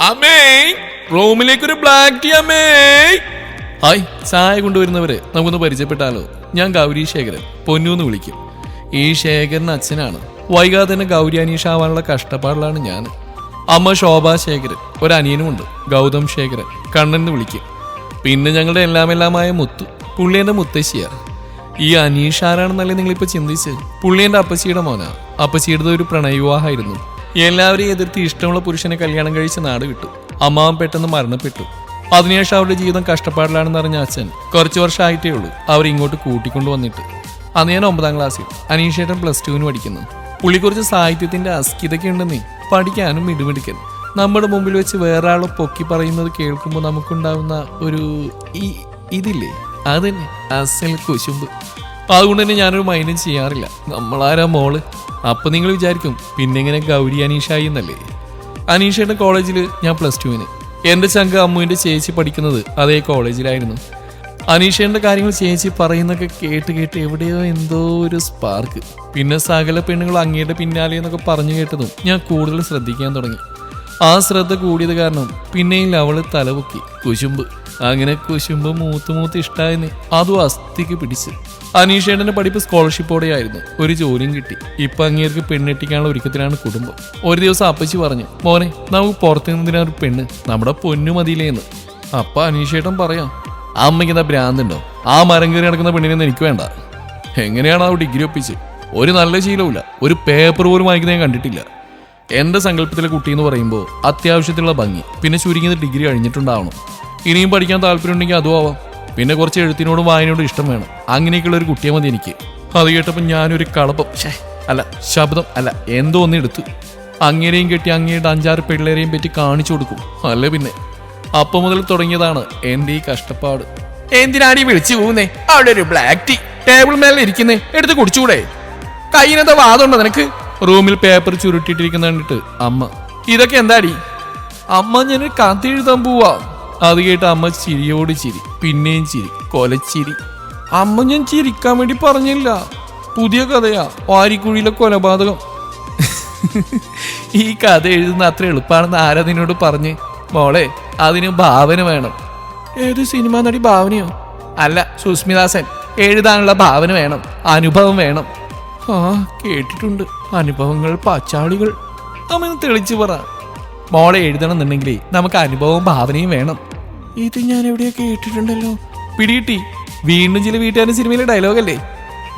അമ്മേ റൂമിലേക്ക് ഒരു ബ്ലാക്ക് ടീ അമ്മേ ഹായ് ചായ കൊണ്ടുവരുന്നവരെ നമുക്കൊന്ന് പരിചയപ്പെട്ടാലോ? ഞാൻ ഗൗരി ശേഖരൻ പൊന്നു എന്ന് വിളിക്കും. ഈ ശേഖരൻ അച്ഛനാണ്. വൈകാതെ തന്നെ ഗൗരി അനീഷ ആവാനുള്ള കഷ്ടപ്പാടിലാണ് ഞാൻ. അമ്മ ശോഭ ശേഖരൻ ഒരു അനിയനുമുണ്ട് ഗൗതം ശേഖരൻ കണ്ണൻ എന്ന് വിളിക്കും. പിന്നെ ഞങ്ങളുടെ എല്ലാം എല്ലാമായ മുത്തു പുള്ളി മുത്തശ്ശിയാ. ഈ അനീഷ് ആരാണെന്നല്ലേ നിങ്ങളിപ്പോ ചിന്തിച്ച് പുള്ളി എന്റെ അപ്പച്ചിയുടെ മോനാ. അപ്പച്ചിയുടെ ഒരു പ്രണയവിവാഹമായിരുന്നു. എല്ലാവരെയും എതിർത്ത് ഇഷ്ടമുള്ള പുരുഷനെ കല്യാണം കഴിച്ച് നാട് വിട്ടു. അമ്മാവൻ പെട്ടെന്ന് മരണപ്പെട്ടു. അതിനുശേഷം അവരുടെ ജീവിതം കഷ്ടപ്പാടിലാണെന്ന് അറിഞ്ഞ അച്ഛൻ കുറച്ച് വർഷമായിട്ടേ ഉള്ളൂ അവർ ഇങ്ങോട്ട് കൂട്ടിക്കൊണ്ടു വന്നിട്ട് അന്ന് ഞാൻ ഒമ്പതാം ക്ലാസ്സിൽ അനീഷേട്ടൻ പ്ലസ് ടുവിന് പഠിക്കുന്നു. പുള്ളി കുറച്ച് സാഹിത്യത്തിന്റെ അസ്കിതൊക്കെ ഉണ്ടെന്നേ പഠിക്കാനും മിടുമിടുക്കൻ. നമ്മുടെ മുമ്പിൽ വെച്ച് വേറെ പൊക്കി പറയുന്നത് കേൾക്കുമ്പോൾ നമുക്കുണ്ടാവുന്ന ഒരു ഈ ഇതില്ലേ? അതന്നെ. അസൽ കുശുമ്പ്. അതുകൊണ്ട് തന്നെ ഞാനൊരു മൈൻഡും ചെയ്യാറില്ല. നമ്മളാരാ മോൾ? അപ്പൊ നിങ്ങൾ വിചാരിക്കും പിന്നെ എങ്ങനെ ഗൗരി അനീഷായി എന്നല്ലേ? അനീഷയുടെ കോളേജിൽ ഞാൻ പ്ലസ് ടുവിന് എന്റെ ചങ്ക അമ്മുവിന്റെ ചേച്ചി പഠിക്കുന്നത് അതേ കോളേജിലായിരുന്നു. അനീഷയുടെ കാര്യങ്ങൾ ചേച്ചി പറയുന്നൊക്കെ കേട്ട് കേട്ട് എവിടെയോ എന്തോ ഒരു സ്പാർക്ക് പിന്നെ സകല പെണ്ണുങ്ങൾ അങ്ങയുടെ പിന്നാലെ എന്നൊക്കെ പറഞ്ഞു കേട്ടതും ഞാൻ കൂടുതൽ ശ്രദ്ധിക്കാൻ തുടങ്ങി. ആ ശ്രദ്ധ കൂടിയത് കാരണം പിന്നെയും അവൾ തലപൊക്കി. കുശുമ്പ്. അങ്ങനെ കുശുമ്പ് മൂത്ത് മൂത്ത് ഇഷ്ടായെന്ന്. അതും അസ്ഥിക്ക് പിടിച്ച്. അനീഷേട്ടന്റെ പഠിപ്പ് സ്കോളർഷിപ്പോടെയായിരുന്നു. ഒരു ജോലിയും കിട്ടി. ഇപ്പൊ അങ്ങേർക്ക് പെണ്ണെട്ടിക്കാനുള്ള ഒരുക്കത്തിലാണ് കുടുംബം. ഒരു ദിവസം അപ്പച്ചി പറഞ്ഞു മോനെ നമുക്ക് പുറത്തു നിന്നതിനാ ഒരു പെണ്ണ് നമ്മുടെ പൊന്നു മതിയിലേന്ന് അപ്പ അനീഷേട്ടൻ പറയാം അമ്മയ്ക്ക് എന്താ ഭ്രാന്തുണ്ടോ ആ മരം കയറി നടക്കുന്ന പെണ്ണിനൊന്നും എനിക്ക് വേണ്ട. എങ്ങനെയാണ് ആ ഡിഗ്രി ഒപ്പിച്ച്? ഒരു നല്ല ശീലവുമില്ല. ഒരു പേപ്പർ പോലും വാങ്ങിക്കുന്ന ഞാൻ കണ്ടിട്ടില്ല. എന്റെ സങ്കല്പത്തിലെ കുട്ടി എന്ന് പറയുമ്പോൾ അത്യാവശ്യത്തിലുള്ള ഭംഗി. പിന്നെ ചുരുങ്ങിയത് ഡിഗ്രി കഴിഞ്ഞിട്ടുണ്ടാവണം. ഇനിയും പഠിക്കാൻ താല്പര്യമുണ്ടെങ്കിൽ അതും ആവാം. പിന്നെ കുറച്ച് എഴുത്തിനോടും വായനയോടും ഇഷ്ടം വേണം. അങ്ങനെയൊക്കെയുള്ള ഒരു കുട്ടിയെ മതി എനിക്ക്. അത് കേട്ടപ്പോൾ ഞാനൊരു കളപ്പം അല്ല ശബ്ദം. അല്ല എന്തോ ഒന്ന് എടുത്തു. അങ്ങനെയും കെട്ടി അങ്ങയുടെ അഞ്ചാറ് പിള്ളേരെയും പറ്റി കാണിച്ചു കൊടുക്കും. അല്ല പിന്നെ? അപ്പം മുതൽ തുടങ്ങിയതാണ് എന്റെ ഈ കഷ്ടപ്പാട്. എന്തിനാണ് ഈ വിളിച്ചു പോകുന്നേ അവിടെ ഒരു ബ്ലാക്ക് ടീ ടേബിൾ മേലെ ഇരിക്കുന്നേ. എടുത്ത് കുടിച്ചുകൂടെ? കയ്യിനെന്താ വാദമുണ്ടോ നിനക്ക്? റൂമിൽ പേപ്പർ ചുരുട്ടിട്ടിരിക്കുന്ന കണ്ടിട്ട് അമ്മ. ഇതൊക്കെ എന്താടി? അമ്മ ഞാൻ കഥ എഴുതാൻ പോവാ. അത് കേട്ട് അമ്മ ചിരിയോട് ചിരി പിന്നെയും ചിരി കൊലച്ചിരി. അമ്മ ഞാൻ ചിരിക്കാൻ വേണ്ടി പറഞ്ഞില്ല. പുതിയ കഥയാ വാരിക്കുഴിയിലെ കൊലപാതകം. ഈ കഥ എഴുതുന്ന അത്ര എളുപ്പമാണെന്ന് ആരാ നിന്നോട് പറഞ്ഞ്? മോളെ അതിന് ഭാവന വേണം. ഏത് സിനിമ നടി ഭാവനയോ? അല്ല സുസ്മിതാസൻ എഴുതാനുള്ള ഭാവന വേണം അനുഭവം വേണം. ആ കേട്ടിട്ടുണ്ട്. അനുഭവങ്ങൾ പച്ചാളികൾ. അമ്മ തെളിച്ചു പറ. മോളെ എഴുതണം എന്നുണ്ടെങ്കിലേ നമുക്ക് അനുഭവവും ഭാവനയും വേണം. ഇത് ഞാൻ എവിടെയോ കേട്ടിട്ടുണ്ടല്ലോ. പിടികിട്ടി. വീണ്ടും ചില വീട്ടുകാരൻ സിനിമയിലെ ഡയലോഗല്ലേ?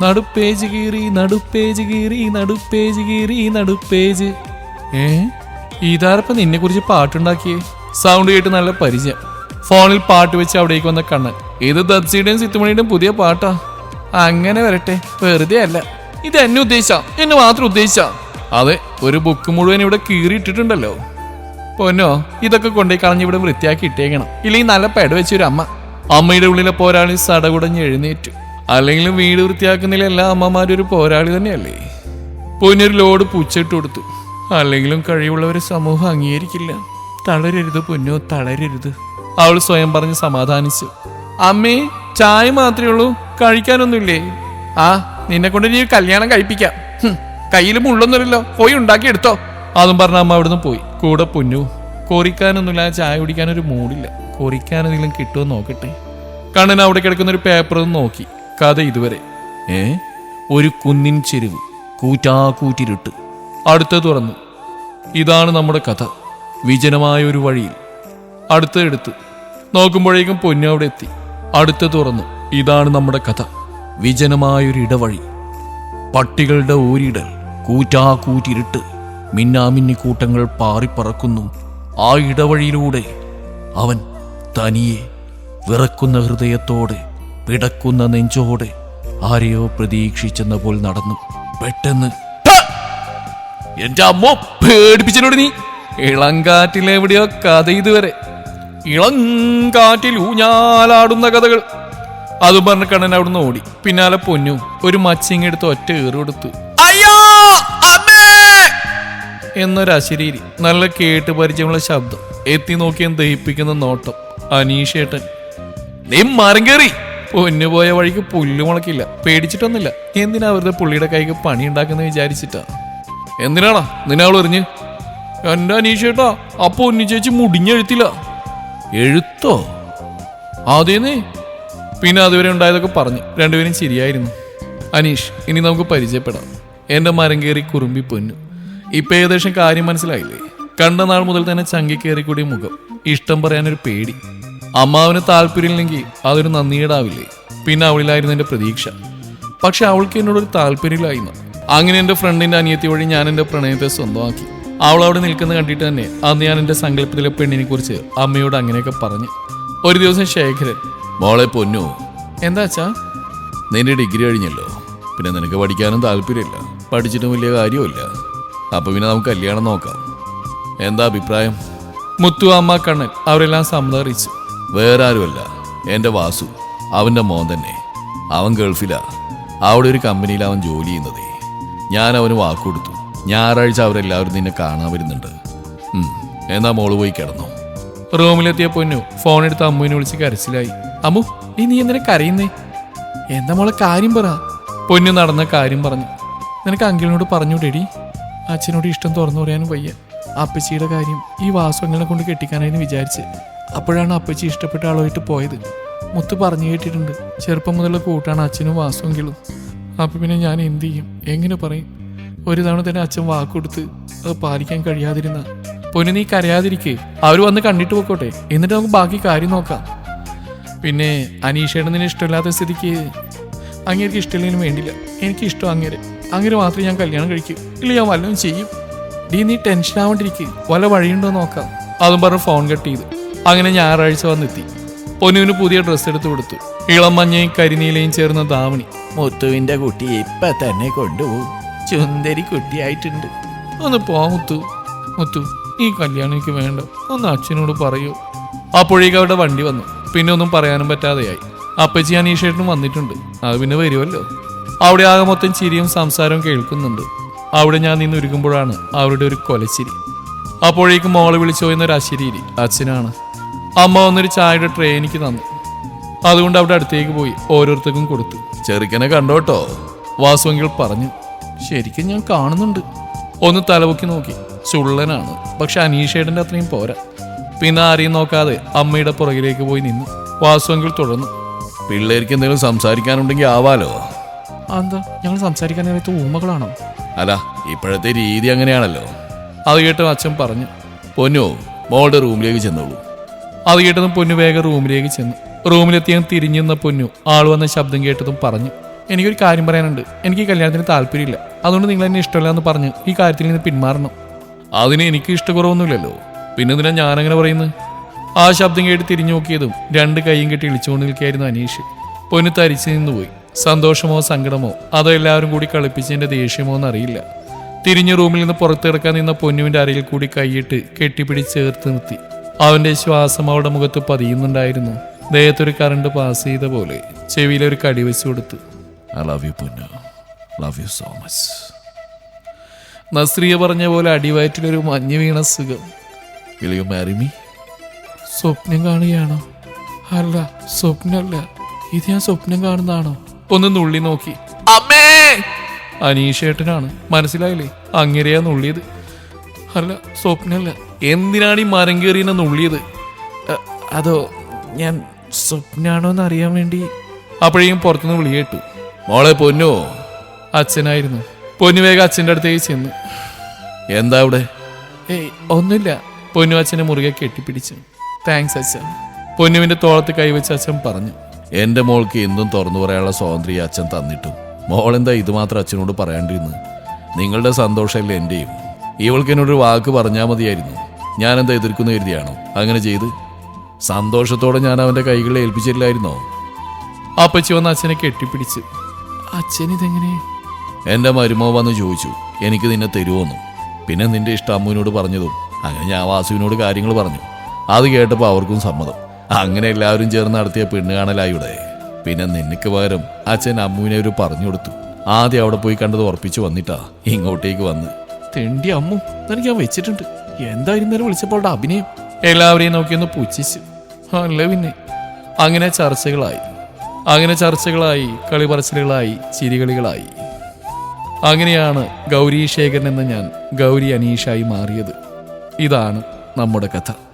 നടുപ്പേജ് കീറി നടുപ്പേജ് കീറി നടുപ്പേജ് കീറി നടുപ്പേജ്. ഏ? ഇതാരപ്പം നിന്നെ കുറിച്ച് പാട്ടുണ്ടാക്കിയേ? സൗണ്ട് കേട്ട് നല്ല പരിചയം. ഫോണിൽ പാട്ട് വെച്ച് അവിടേക്ക് വന്ന കണ്ണൻ. ഇത് ദത്സിയുടെയും സിത്തുമണിയുടെയും പുതിയ പാട്ടാ. അങ്ങനെ വരട്ടെ. വെറുതെ അല്ല. ഇത് എന്നെ ഉദ്ദേശിച്ച. എന്നെ മാത്രം ഉദ്ദേശിച്ച. അതെ ഒരു ബുക്ക് മുഴുവൻ ഇവിടെ കീറിയിട്ടിട്ടുണ്ടല്ലോ. പൊന്നോ ഇതൊക്കെ കൊണ്ടുപോയി കളഞ്ഞ് ഇവിടെ വൃത്തിയാക്കി ഇട്ടേക്കണം. ഇല്ലെങ്കിൽ നല്ല പെട വെച്ചൊരു അമ്മ. അമ്മയുടെ ഉള്ളിലെ പോരാളി സടകുടഞ്ഞ് എഴുന്നേറ്റു. അല്ലെങ്കിലും വീട് വൃത്തിയാക്കുന്നതിൽ എല്ലാ അമ്മമാരും ഒരു പോരാളി തന്നെയല്ലേ? പൊന്നൊരു ലോഡ് പൂച്ചിട്ട് കൊടുത്തു. അല്ലെങ്കിലും കഴിവുള്ളവരെ സമൂഹം അംഗീകരിക്കില്ല. തളരരുത് പൊന്നോ തളരരുത്. അവൾ സ്വയം പറഞ്ഞ് സമാധാനിച്ചു. അമ്മേ ചായ മാത്രമേ ഉള്ളൂ കഴിക്കാനൊന്നുമില്ലേ? ആ നിന്നെ കൊണ്ട് നീ കല്യാണം കഴിപ്പിക്കാം. കയ്യിൽ മുള്ളൊന്നുമില്ലല്ലോ പോയി ഉണ്ടാക്കി എടുത്തോ അതും പറഞ്ഞ അമ്മ അവിടുന്ന് പോയി. കൂടെ പൊന്നു കോറിക്കാനൊന്നുമില്ല ചായ കുടിക്കാൻ ഒരു മൂടില്ല. കോറിക്കാൻ എന്തെങ്കിലും കിട്ടുമോ നോക്കട്ടെ. കണ്ണൻ അവിടെ കിടക്കുന്ന ഒരു പേപ്പർ നോക്കി. കഥ ഇതുവരെ. ഏ? ഒരു കുന്നിൻ ചെരുവ് കൂറ്റാ കൂറ്റിരുട്ട് അടുത്ത തുറന്നു. ഇതാണ് നമ്മുടെ കഥ. വിജനമായ ഒരു വഴിയിൽ. അടുത്തെടുത്ത് നോക്കുമ്പോഴേക്കും പൊന്നു അവിടെ എത്തി. അടുത്ത തുറന്നു. ഇതാണ് നമ്മുടെ കഥ. വിജനമായൊരു ഇടവഴി. പട്ടികളുടെ ഊരിടൽ കൂറ്റാക്കൂറ്റിരുട്ട്. മിന്നാമിന്നി കൂട്ടങ്ങൾ പാറിപ്പറക്കുന്നു ആ ഇടവഴിയിലൂടെ അവൻ തനിയെ വിറക്കുന്ന ഹൃദയത്തോടെ പിടക്കുന്ന നെഞ്ചോടെ ആരെയോ പ്രതീക്ഷിച്ചെന്ന പോൽ നടന്നു. പെട്ടെന്ന് "ടാ! എന്റെ അമ്മ പേടിപ്പിച്ചോട് നീ? ഇളങ്കാറ്റിലെവിടെയോ കഥ ഇതുവരെ. ഇളങ്കാറ്റിൽ ഊഞ്ഞാലാടുന്ന കഥകൾ. അതും പറഞ്ഞ കണ്ണൻ അവിടുന്ന് ഓടി. പിന്നാലെ പൊന്നു ഒരു മച്ചിങ് എടുത്ത് ഒറ്റ ഏറ് കൊടുത്തു. അയ്യോ അമ്മേ എന്നൊരു അശരീരി നല്ല കേട്ട് പരിചയമുള്ള ശബ്ദം. എത്തി നോക്കിയാൻ ദഹിപ്പിക്കുന്ന നോട്ടം. അനീഷേട്ടൻ നീ കയറി പൊന്നു പോയ വഴിക്ക് പുല്ല് മുളക്കില്ല പേടിച്ചിട്ടൊന്നുമില്ല. എന്തിനാ വെറുതെ പുള്ളിയുടെ കൈക്ക് പണി ഉണ്ടാക്കുന്ന വിചാരിച്ചിട്ടാ? എന്തിനാണോ നിന്നാൾ എറിഞ്ഞ്? എന്റെ അനീഷേട്ടാ അപ്പൊ ഉണ്ണി ചേച്ചി മുടിഞ്ഞെഴുത്തില്ല. എഴുത്തോ? അതേന്നേ പിന്നെ അതുവരെ ഉണ്ടായതൊക്കെ പറഞ്ഞു. രണ്ടുപേരും ശരിയായിരുന്നു. അനീഷ് ഇനി നമുക്ക് പരിചയപ്പെടാം. എന്റെ മരം കയറി കുറുമ്പി പൊന്നു. ഇപ്പൊ ഏകദേശം കാര്യം മനസ്സിലായില്ലേ? കണ്ട നാൾ മുതൽ തന്നെ ചങ്കി കൂടിയ മുഖം. ഇഷ്ടം പറയാനൊരു പേടി. അമ്മാവിന് താല്പര്യമില്ലെങ്കിൽ അതൊരു നന്ദിയേടാവില്ലേ? പിന്നെ അവളിലായിരുന്നു എന്റെ പ്രതീക്ഷ. പക്ഷെ അവൾക്ക് എന്നോടൊരു താല്പര്യമില്ലായിരുന്നു അങ്ങനെ എന്റെ ഫ്രണ്ടിന്റെ അനിയത്തി വഴി ഞാൻ എന്റെ പ്രണയത്തെ സ്വന്തമാക്കി. അവൾ അവിടെ നിൽക്കുന്നത് കണ്ടിട്ട് തന്നെ അന്ന് ഞാൻ എന്റെ സങ്കല്പത്തിലെ പെണ്ണിനെ കുറിച്ച് അമ്മയോട് അങ്ങനെയൊക്കെ പറഞ്ഞു. ഒരു ദിവസം ശേഖരൻ മോളെ പൊന്നു. എന്താ അച്ഛാ? നിന്റെ ഡിഗ്രി കഴിഞ്ഞല്ലോ. പിന്നെ നിനക്ക് പഠിക്കാനും താല്പര്യമില്ല. പഠിച്ചിട്ടും വലിയ കാര്യമില്ല അപ്പൊ പിന്നെ നമുക്ക് കല്യാണം നോക്കാം. എന്താ അഭിപ്രായം? മുത്തു അമ്മ കണ്ണൻ അവരെല്ലാം സമ്മതം അറിയിച്ചു വേറെ ആരുമല്ല. എന്റെ വാസു അവന്റെ മോൻ തന്നെ. അവൻ ഗൾഫിലാ. അവിടെ ഒരു കമ്പനിയിൽ അവൻ ജോലി ചെയ്യുന്നത്. ഞാൻ അവന് വാക്കുകൊടുത്തു ഞായറാഴ്ച അവരെല്ലാവരും നിന്നെ കാണാൻ വരുന്നുണ്ട്. എന്നാ മോൾ പോയി കിടന്നു? റൂമിലെത്തിയ പൊന്നു ഫോൺ എടുത്ത് അമ്മുവിനെ വിളിച്ച് കരച്ചിലായി. അമ്മു നീ നീ എന്തിനാ കരയുന്നേ? എന്താ മോളെ കാര്യം പറ? പൊന്നു നടന്ന കാര്യം പറഞ്ഞു. നിനക്ക് അങ്കിളിനോട് പറഞ്ഞുവിടേടി അച്ഛനോട് ഇഷ്ടം തുറന്നു പറയാനും വയ്യ. അപ്പച്ചിയുടെ കാര്യം ഈ വാസങ്ങളെ കൊണ്ട് കെട്ടിക്കാനായിരുന്നു വിചാരിച്ച്. അപ്പോഴാണ് അപ്പച്ചി ഇഷ്ടപ്പെട്ട ആളുമായിട്ട് പോയത്. മുത്ത് പറഞ്ഞു കേട്ടിട്ടുണ്ട് ചെറുപ്പം മുതലുള്ള കൂട്ടാണ് അച്ഛനും വാസുവെങ്കിലും അപ്പം പിന്നെ ഞാൻ എന്ത് ചെയ്യും? എങ്ങനെ പറയും? ഒരു തവണ തന്നെ അച്ഛൻ വാക്കുകൊടുത്ത് അത് പാലിക്കാൻ കഴിയാതിരുന്ന. പൊന്നു നീ കരയാതിരിക്കേ. അവർ വന്ന് കണ്ടിട്ട് പോക്കോട്ടെ എന്നിട്ട് നമുക്ക് ബാക്കി കാര്യം നോക്കാം. പിന്നെ അനീഷയുടെ നിന്നെ ഇഷ്ടമില്ലാത്ത സ്ഥിതിക്ക് അങ്ങേർക്ക് ഇഷ്ടമില്ലെങ്കിലും വേണ്ടില്ല. എനിക്ക് ഇഷ്ടം അങ്ങേരെ. അങ്ങനെ മാത്രമേ ഞാൻ കല്യാണം കഴിക്കൂ. ഇല്ല ഞാൻ വല്ലതും ചെയ്യും. ഡീ നീ ടെൻഷൻ ആവാണ്ടിരിക്കുക വല്ല വഴിയുണ്ടോ നോക്കാം. അതും പറഞ്ഞ് ഫോൺ കട്ട് ചെയ്തു. അങ്ങനെ ഞായറാഴ്ച വന്നെത്തി. പൊന്നുവിന് പുതിയ ഡ്രസ്സ് എടുത്തു കൊടുത്തു. ഇളം മഞ്ഞയും കരിനീലയും ചേർന്ന ദാവണി മുത്തുവിന്റെ കുട്ടി ഇപ്പൊ തന്നെ കൊണ്ടുപോകും. ചുന്ദരി കുട്ടിയായിട്ടുണ്ട്. ഒന്ന് പോ മുത്തു. മുത്തു ഈ കല്യാണം എനിക്ക് വേണ്ട. ഒന്ന് അച്ഛനോട് പറയൂ. അപ്പോഴേക്കും അവരുടെ വണ്ടി വന്നു. പിന്നെ ഒന്നും പറയാനും പറ്റാതെയായി. അപ്പച്ചി അനീഷേട്ടനും വന്നിട്ടുണ്ട്. അത് പിന്നെ വരുമല്ലോ. അവിടെ ആകെ മൊത്തം ചിരിയും സംസാരവും കേൾക്കുന്നുണ്ട്. അവിടെ ഞാൻ നിന്ന് ഒരുക്കുമ്പോഴാണ് അവരുടെ ഒരു കൊലച്ചിരി. അപ്പോഴേക്കും മോളെ വിളിച്ചു പോയെന്നൊരു അശരീരി അച്ഛനാണ്. അമ്മ വന്നൊരു ചായയുടെ ട്രേ എനിക്ക് തന്നു. അതുകൊണ്ട് അവിടെ അടുത്തേക്ക് പോയി ഓരോരുത്തർക്കും കൊടുത്തു. ചെറുക്കനെ കണ്ടോട്ടോ വാസുവെങ്കിൽ പറഞ്ഞു ശരിക്കും ഞാൻ കാണുന്നുണ്ട്. ഒന്ന് തലപൊക്കി നോക്കി. ചുള്ളനാണ്. പക്ഷെ അനീഷേടന്റെ അത്രയും പോരാ. പിന്നെ ആരെയും നോക്കാതെ അമ്മയുടെ പുറകിലേക്ക് പോയി നിന്നു വാസുവെങ്കിൽ തുടർന്നു. പിള്ളേർക്ക് എന്തെങ്കിലും സംസാരിക്കാനുണ്ടെങ്കിൽ ആവാലോ? എന്താ ഞങ്ങൾ സംസാരിക്കാൻ നേരത്ത് ഊമകളാണോ? അല്ല ഇപ്പോഴത്തെ രീതി അങ്ങനെയാണല്ലോ. അത് കേട്ട് അച്ഛൻ പറഞ്ഞു. പൊന്നു മോളുടെ റൂമിലേക്ക് ചെന്നോളൂ. അത് കേട്ടതും പൊന്നു വേഗം റൂമിലേക്ക് ചെന്നു. റൂമിലെത്തിയാൽ തിരിഞ്ഞെന്ന പൊന്നു ആൾ വന്ന ശബ്ദം കേട്ടതും പറഞ്ഞു. എനിക്കൊരു കാര്യം പറയാനുണ്ട്. എനിക്ക് ഈ കല്യാണത്തിന് താല്പര്യമില്ല. അതുകൊണ്ട് നിങ്ങൾ എന്നെ ഇഷ്ടമല്ല എന്ന് പറഞ്ഞ് ഈ കാര്യത്തിൽ നിന്ന് പിന്മാറണം? അതിന് എനിക്ക് ഇഷ്ടക്കുറവൊന്നുമില്ലല്ലോ. പിന്നെ എന്തിനാ ഞാനങ്ങനെ പറയുന്നത്? ആ ശബ്ദം കേട്ട് തിരിഞ്ഞു നോക്കിയതും രണ്ട് കൈയും കെട്ടി ഇളിച്ചുകൊണ്ട് നിൽക്കുകയായിരുന്നു അനീഷ്. പൊന്നു തരിച്ചു നിന്നുപോയി. സന്തോഷമോ സങ്കടമോ അതോ എല്ലാവരും കൂടി കളിപ്പിച്ചതിന്റെ ദേഷ്യമോ എന്നറിയില്ല തിരിഞ്ഞു റൂമിൽ നിന്ന് പുറത്തിറക്കാൻ നിന്ന പൊന്നുവിന്റെ അരയിൽ കൂടി കൈയിട്ട് കെട്ടിപ്പിടിച്ച് ചേർത്ത് നിർത്തി. അവന്റെ ശ്വാസം അവളുടെ മുഖത്ത് പതിയുന്നുണ്ടായിരുന്നു. ദേഹത്തൊരു കറണ്ട് പാസ് ചെയ്ത പോലെ ചെവിയിലൊരു കടി വെച്ച് കൊടുത്തു. ഐ ലവ് യു പൊന്നു love you so much Nazriya പറഞ്ഞ പോലെ അടിവയറ്റിലൊരു മഞ്ഞ് വീണ സുഖം. വിൽ യു മാരി മീ സ്വപ്നം കാണുകയാണോ? അല്ല സ്വപ്നമല്ല. ഇത് ഞാൻ സ്വപ്നം കാണുന്നതാണോ? ഒന്ന് നുള്ളി നോക്കി. അമ്മേ! അനീഷേട്ടനാണ്. മനസ്സിലായില്ലേ? അങ്ങനെയാ നുള്ളിയത്. അല്ല സ്വപ്നമല്ല എന്തിനാണ് ഈ മരം കയറിയെന്നെ നുള്ളിയത്? അതോ ഞാൻ സ്വപ്നാണോ എന്ന് അറിയാൻ വേണ്ടി? അപ്പോഴേക്കും പുറത്തുനിന്ന് വിളി കേട്ടു. മോളെ പൊന്നോ. അച്ഛനായിരുന്നു. പൊന്നു വേഗം അച്ഛന്റെ അടുത്തേക്ക് ചെന്നു. എന്താ അവിടെ? ഏയ് ഒന്നുമില്ല. പൊന്നു അച്ഛനെ മുറുകെ കെട്ടിപ്പിടിച്ചു. താങ്ക്സ് അച്ഛൻ. പൊന്നുവിന്റെ തോളത്ത് കൈവച്ച് അച്ഛൻ പറഞ്ഞു. എന്റെ മോൾക്ക് എന്തും തുറന്നു പറയാനുള്ള സ്വാതന്ത്ര്യം ഈ അച്ഛൻ തന്നിട്ടും. മോളെന്താ ഇത് മാത്രം അച്ഛനോട് പറയാണ്ടിരുന്നു നിങ്ങളുടെ സന്തോഷമല്ലേ എന്റെയും? ഇവൾക്ക് എന്നോടൊരു വാക്ക് പറഞ്ഞാൽ മതിയായിരുന്നു. ഞാൻ എന്താ എതിർക്കുന്നു കരുതിയാണോ? അങ്ങനെ ചെയ്ത്. സന്തോഷത്തോടെ ഞാൻ അവന്റെ കൈകളെ ഏൽപ്പിച്ചില്ലായിരുന്നോ അപ്പച്ചി വന്ന് അച്ഛനെ കെട്ടിപ്പിടിച്ച്. അച്ഛനിതെങ്ങനെ? എന്റെ എന്റെ മരുമോ വന്ന് ചോദിച്ചു. എനിക്ക് നിന്നെ തരുമോന്നു പിന്നെ നിന്റെ ഇഷ്ടം അമ്മുവിനോട് പറഞ്ഞതും. അങ്ങനെ ഞാൻ വാസുവിനോട് കാര്യങ്ങൾ പറഞ്ഞു. അത് കേട്ടപ്പോൾ അവർക്കും സമ്മതം. അങ്ങനെ എല്ലാവരും ചേർന്ന് നടത്തിയ പെണ്ണ് കാണലായിവിടെ. പിന്നെ നിനക്ക് പകരം അച്ഛൻ അമ്മുവിനെ ഒരു പറഞ്ഞു കൊടുത്തു. ആദ്യം അവിടെ പോയി കണ്ടത് ഉറപ്പിച്ചു വന്നിട്ടാ. ഇങ്ങോട്ടേക്ക് വന്ന്. തെണ്ടി അമ്മു എനിക്ക് ഞാൻ വെച്ചിട്ടുണ്ട്. എന്തായിരുന്നാലും വിളിച്ചപ്പോൾ അഭിനയം. എല്ലാവരെയും നോക്കിയൊന്ന് പുച്ഛിച്ചു. അല്ല പിന്നെ. അങ്ങനെ ചർച്ചകളായി. അങ്ങനെ ചർച്ചകളായി കളിപറച്ചിലുകളായി ചിരികളികളായി. അങ്ങനെയാണ് ഗൗരി ശേഖരൻ എന്ന ഞാൻ ഗൗരി അനീഷായി മാറിയത്. ഇതാണ് നമ്മുടെ കഥ.